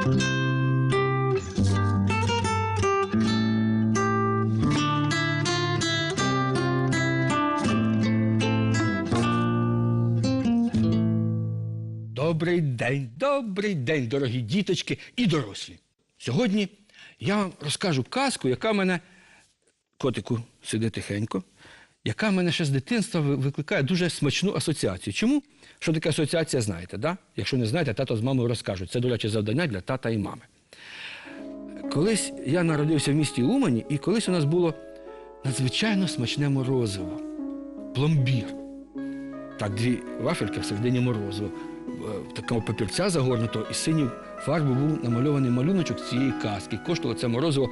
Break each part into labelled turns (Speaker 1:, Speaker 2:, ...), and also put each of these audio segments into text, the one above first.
Speaker 1: Добрий день, добрий день, дорогі діточки і дорослі. Сьогодні я вам розкажу казку, яка мене, котику, сиди тихенько, яка в мене ще з дитинства викликає дуже смачну асоціацію. Чому? Що таке асоціація, знаєте, да? Якщо не знаєте, тато з мамою розкажуть. Це, до речі, завдання для тата і мами. Колись я народився в місті Умані, і колись у нас було надзвичайно смачне морозиво. Пломбір. Так, дві вафельки всередині морозиво. В такому папірця загорнуто і синів фарбу був намальований малюночок цієї казки. Коштувало це морозиво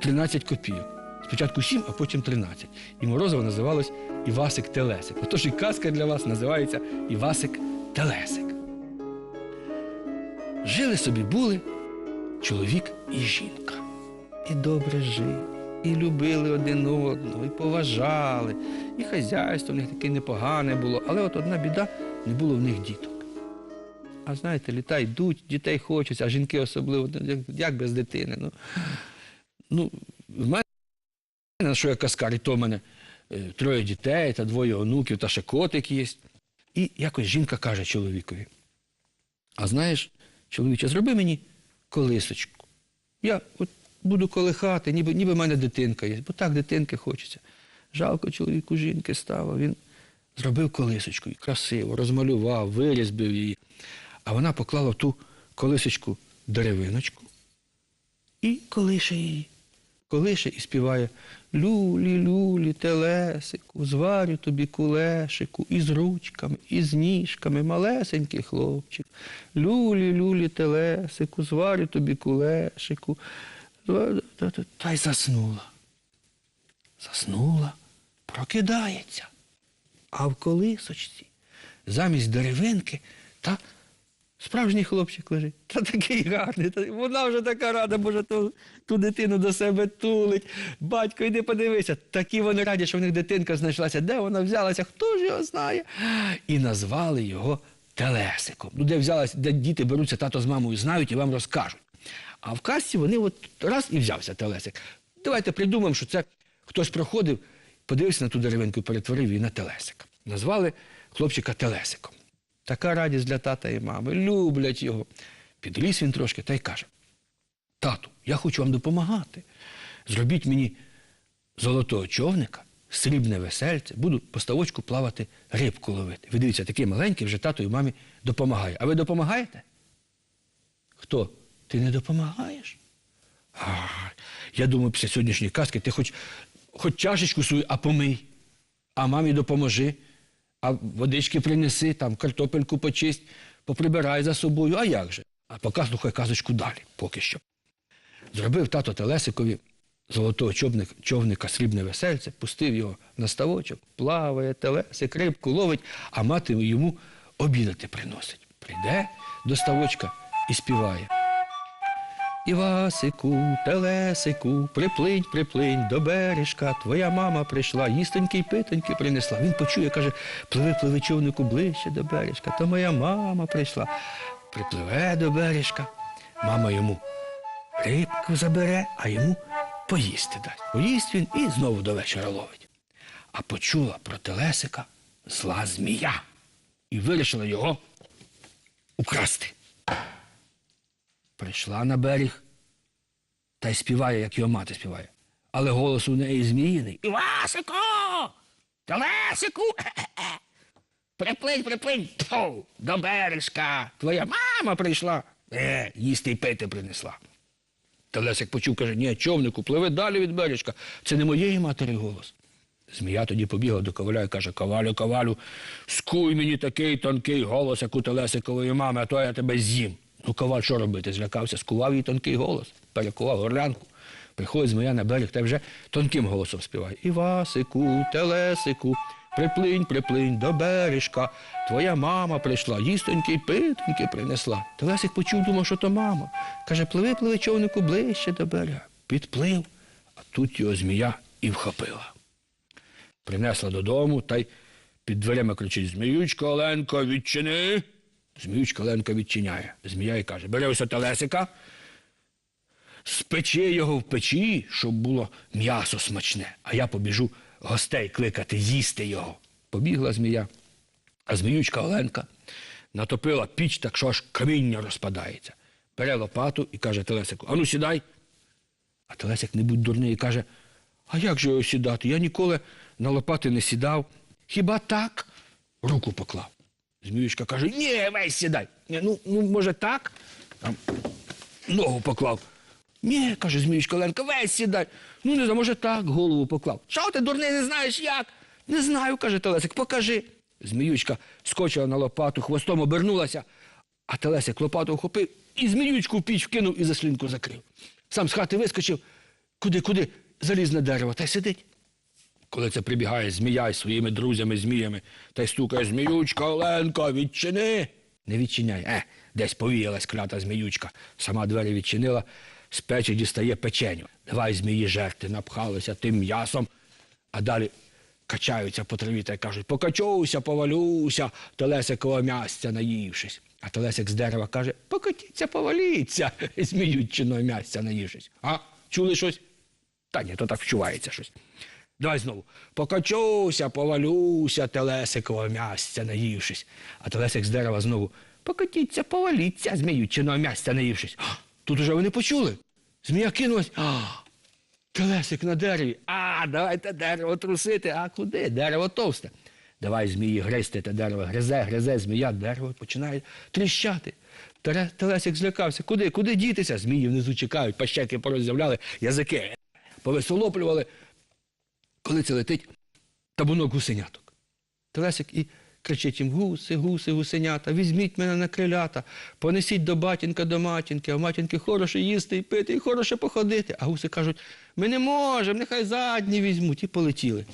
Speaker 1: 13 копійок. Спочатку 7, а потім 13. І морозиво називалось Івасик Телесик. Отож і казка для вас називається Івасик Телесик. Жили собі були чоловік і жінка. І добре жили, і любили один одного, і поважали, і хазяйство в них таке непогане було. Але от одна біда не було в них діток. А знаєте, літа йдуть, дітей хочеться, а жінки особливо, як без дитини. Ну, ну, в мене, на що я каскар, і то в мене е, троє дітей, та двоє онуків, та ще котик є. І якось жінка каже чоловікові: А знаєш, чоловіче, зроби мені колисочку. Я от буду колихати, ніби, ніби в мене дитинка є, бо так дитинки хочеться. Жалко чоловіку жінки стало. Він зробив колисочку і красиво, розмалював, вирізбив її. А вона поклала ту колисочку деревиночку і колише її. Колише і співає Люлі, люлі, телесику, зварю тобі кулешику, із ручками, із ніжками, малесенький хлопчик. Люлі, люлі, телесику, зварю тобі кулешику. Та й заснула. Заснула, прокидається. А в колисочці замість деревинки та справжній хлопчик лежить. Та такий гарний. Та вона вже така рада, боже, ту, ту дитину до себе тулить. Батько, йди подивися. Такі вони раді, що в них дитинка знайшлася. Де вона взялася? Хто ж його знає? І назвали його Телесиком. Ну, де взялася, де діти беруться, тато з мамою знають і вам розкажуть. А в казці вони от раз і взявся Телесик. Давайте придумаємо, що це хтось проходив, подивився на ту деревинку і перетворив її на Телесика. Назвали хлопчика Телесиком. Така радість для тата і мами. Люблять його. Підріс він трошки та й каже: Тату, я хочу вам допомагати. Зробіть мені золотого човника, срібне весельце, буду по ставочку плавати, рибку ловити. Ви дивіться, такий маленький вже тато і мамі допомагає. А ви допомагаєте? Хто? Ти не допомагаєш? А, я думаю, після сьогоднішньої казки ти хоч, хоч чашечку свою, а помий, а мамі допоможи, а водички принеси, там картопельку почисть, поприбирай за собою. А як же? А поки слухай казочку далі, поки що. Зробив тато Телесикові золотого човника, човника срібне весельце, пустив його на ставочок, плаває, телесик, рибку ловить, а мати йому обідати приносить. Прийде до ставочка і співає. Івасику, телесику, приплинь, приплинь до бережка, твоя мама прийшла, їстоньки й питоньки принесла. Він почує, каже, пливи, пливи човнику ближче до бережка, то моя мама прийшла. Припливе до бережка, мама йому рибку забере, а йому поїсти дасть. Поїсть він і знову до вечора ловить. А почула про телесика зла змія і вирішила його украсти. Прийшла на берег та й співає, як його мати співає. Але голос у неї зміїний. Івасику! Телесику! Приплинь, приплинь, Тьфу, до бережка. Твоя мама прийшла. Е, їсти й пити принесла. Телесик почув, каже, ні, човнику, пливе далі від бережка. Це не моєї матері голос. Змія тоді побігла до коваля і каже, ковалю, ковалю, скуй мені такий тонкий голос, як у Телесикової мами, а то я тебе з'їм. Ну, коваль що робити? Злякався, скував їй тонкий голос, перекував горлянку. Приходить змія на берег та вже тонким голосом співає. Івасику, Телесику, приплинь, приплинь до бережка. Твоя мама прийшла, їстоньки й питоньки принесла. Телесик почув, думав, що то мама. Каже, пливи, пливи човнику ближче до берега. Підплив, а тут його змія і вхопила. Принесла додому та й під дверима кричить Зміючко, Оленко, відчини. Зміючка Ленка відчиняє. Змія і каже: бери ось телесика, спечи його в печі, щоб було м'ясо смачне, а я побіжу гостей кликати, їсти його. Побігла змія, а зміючка Оленка натопила піч, так що аж каміння розпадається. Бере лопату і каже Телесику: Ану сідай. А Телесик не будь дурний і каже: А як же його сідати? Я ніколи на лопати не сідав. Хіба так? Руку поклав. Зміючка каже: Ні, весь сідай. Ну, ну, може, так? Там ногу поклав. Ні, каже Зміючка Ленка, весь сідай. Ну, не знаю, може так, голову поклав. Що ти, дурний, не знаєш як? Не знаю, каже Телесик, покажи. Зміючка скочила на лопату, хвостом обернулася, а Телесик лопату вхопив і зміючку в піч вкинув і заслінку закрив. Сам з хати вискочив, куди, куди, заліз на дерево та й сидить. Коли це прибігає змія із своїми друзями-зміями та й стукає зміючка Оленка, відчини. Не відчиняй. Е, десь повіялась клята зміючка. Сама двері відчинила, з печі дістає печеню. Давай змії жерти, напхалися тим м'ясом, а далі качаються по траві та й кажуть, покачуся, повалюся, телесикового м'ясця наївшись. А телесик з дерева каже, покатіться, поваліться, зміючиного м'ясця наївшись. А, чули щось? Та ні, то так вчувається щось. Давай знову. Покачуся, повалюся, телесикового м'ясця наївшись. А телесик з дерева знову покатіться, поваліться, зміючиного м'ясця наївшись. Тут уже вони почули. Змія кинулась. А, телесик на дереві. А, давайте дерево трусити. А куди? Дерево товсте. Давай змії гризти те дерево. Гризе, гризе, змія, дерево починає тріщати. Телесик злякався. Куди? Куди дітися? Змії внизу чекають, пащеки пороззявляли, язики повисолоплювали коли це летить табунок гусеняток. Телесик і кричить їм гуси, гуси, гусенята, візьміть мене на крилята, понесіть до батінка, до матінки, а в матінки хороше їсти і пити, і хороше походити. А гуси кажуть, ми не можемо, нехай задні візьмуть. І полетіли.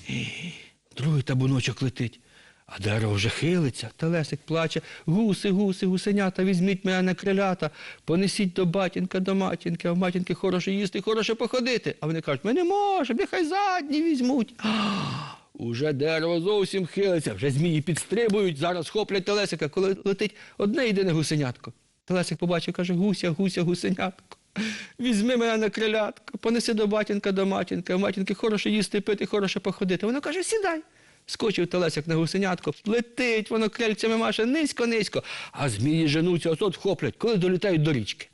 Speaker 1: Другий табуночок летить. А дерево вже хилиться, телесик плаче. Гуси, гуси, гусенята, візьміть мене на крилята, понесіть до батінка, до матінки, а в матінки хороше їсти, хороше походити. А вони кажуть, ми не можемо, нехай задні візьмуть. Уже дерево зовсім хилиться, вже змії підстрибують, зараз хоплять телесика, коли летить одне єдине гусенятко. Телесик побачив, каже, гуся, гуся, гусенятко. Візьми мене на крилятко, понеси до батінка, до матінки, а в матінки хороше їсти, пити, хороше походити. Вона каже, сідай. Скочив телесик на гусенятко, летить, воно крильцями маше низько-низько, а змії женуться, от от хоплять, коли долітають до річки.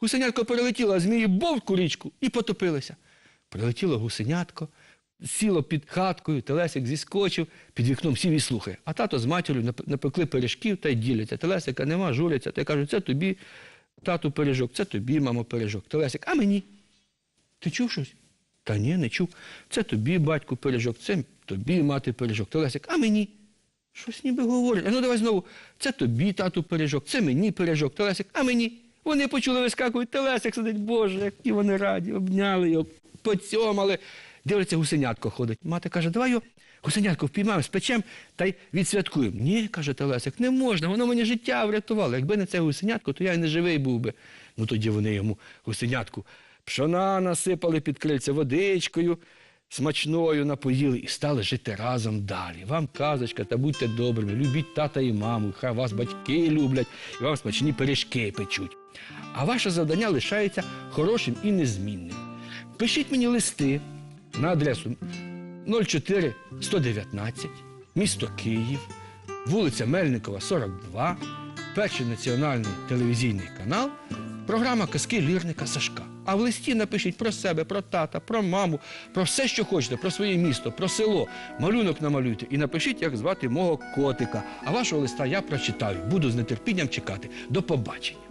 Speaker 1: Гусенятко перелетіло, а змії бовку річку і потопилися. Прилетіло гусенятко, сіло під хаткою, телесик зіскочив, під вікном сів і слухає. А тато з матір'ю напекли пиріжків та й діляться. Телесика нема, журяться, та й кажуть, це тобі, тату пиріжок, це тобі, мамо, пиріжок. Телесик, а мені? Ти чув щось? Та ні, не чув. Це тобі, батьку, пиріжок, це тобі, мати, пиріжок. Телесик, а мені? Щось ніби говорять. А ну давай знову. Це тобі, тату, пиріжок, це мені пиріжок. Телесик, а мені? Вони почули вискакують, телесик сидить, Боже, які вони раді, обняли його, поцьомали. Дивиться, гусенятко ходить. Мати каже, давай його гусенятко впіймаємо, спечем та й відсвяткуємо. Ні, каже Телесик, не можна, воно мені життя врятувало. Якби не це гусенятко, то я й не живий був би. Ну тоді вони йому гусенятку пшона насипали під крильця водичкою, смачною напоїли і стали жити разом далі. Вам казочка, та будьте добрими, любіть тата і маму, хай вас батьки люблять і вам смачні пиріжки печуть. А ваше завдання лишається хорошим і незмінним. Пишіть мені листи на адресу 04 119, місто Київ, вулиця Мельникова, 42, перший національний телевізійний канал, програма Казки лірника Сашка. А в листі напишіть про себе, про тата, про маму, про все, що хочете, про своє місто, про село. Малюнок намалюйте і напишіть, як звати мого котика. А вашого листа я прочитаю. Буду з нетерпінням чекати. До побачення.